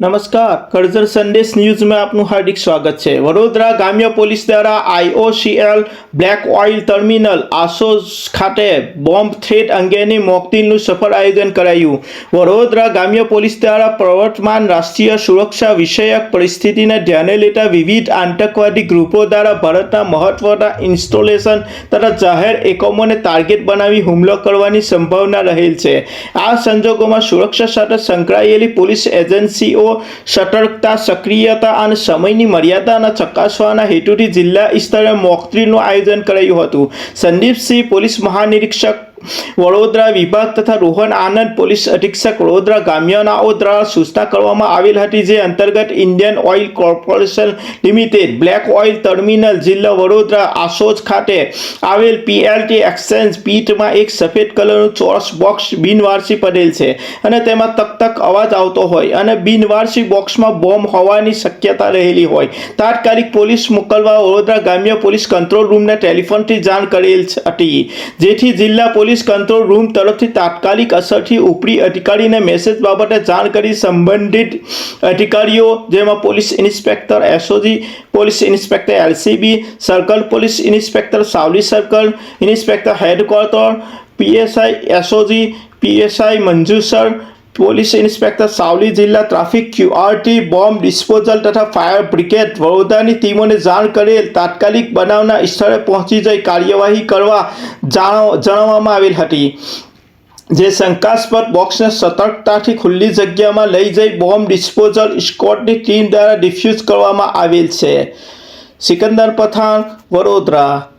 નમસ્કાર, કરજર સંદેશ ન્યૂઝમાં આપનું હાર્દિક સ્વાગત છે. વડોદરા ગ્રામ્ય પોલીસ દ્વારા IOCL black oil terminal Asoj ખાતે બોમ્બ થ્રેટ અંગેની મોકડ્રીલનું સફળ આયોજન કરાયું. વડોદરા ગ્રામ્ય પોલીસ દ્વારા પ્રવર્તમાન રાષ્ટ્રીય સુરક્ષા વિષયક પરિસ્થિતિને ધ્યાને લેતા વિવિધ આતંકવાદી ગ્રુપો દ્વારા ભારતના મહત્વના ઇન્સ્ટોલેશન તથા જાહેર એકમોને ટાર્ગેટ બનાવી હુમલો કરવાની સંભાવના રહેલ છે. આ સંજોગોમાં સુરક્ષા સાથે સંકળાયેલી પોલીસ એજન્સીઓ સતર્કતા, સક્રિયતા અને સમયની મર્યાદાના ચકાસવાના હેતુથી જિલ્લા સ્તરે મોકડ્રીલનું આયોજન કરાયું હતું. સંદીપસિંહ પોલીસ મહાનિરીક્ષક વડોદરા વિભાગ તથા રોહન આનંદ પોલીસ અધિક્ષક વડોદરા ગામ્યનાઓ દ્વારા સૂચના કરવામાં આવેલ હતી જે અંતર્ગત Indian oil corporation limited, black oil terminal જિલ્લા વડોદરા આસોજ ખાતે આવેલ પીએલટી એક્સચેન્જ પીટમાં એક સફેદ કલરનું ચોરસ બોક્સ બિનવારસી પડેલ છે અને તેમાં તક તક અવાજ આવતો હોય અને બિનવારસી બોક્સમાં બોમ્બ હોવાની શક્યતા રહેલી હોય. તાત્કાલિક પોલીસ મોકલવા વડોદરા ગ્રામ્ય પોલીસ કંટ્રોલ રૂમને ટેલિફોનથી જાણ કરેલ હતી, જેથી જિલ્લા પોલીસ કંટ્રોલ રૂમ તરફથી તાત્કાલિક અસરથી ઉપરી અધિકારીને મેસેજ બાબતે જાણ કરી સંબંધિત અધિકારીઓ, જેમાં police inspector SOG police inspector LCB circle police inspector Savli circle, inspector headquarter PSI SOG PSI Manju sir police inspector Savli જિલ્લા ટ્રાફિક ક્યુઆરટી બોમ્બ ડિસ્પોઝલ તથા ફાયર બ્રિગેડ વડોદરાની ટીમોને જાણ કરેલ તાત્કાલિક બનાવના સ્થળે પહોંચી જઈ કાર્યવાહી કરવા જાણ- જણાવવામાં આવેલ હતી. જે શંકાસ્પદ બોક્સને સતર્કતાથી ખુલ્લી જગ્યામાં લઈ જઈ બોમ્બ ડિસ્પોઝલ સ્કોડની ટીમ દ્વારા ડિફ્યુઝ કરવામાં આવેલ છે. સિકંદર પઠાણ વડોદરા.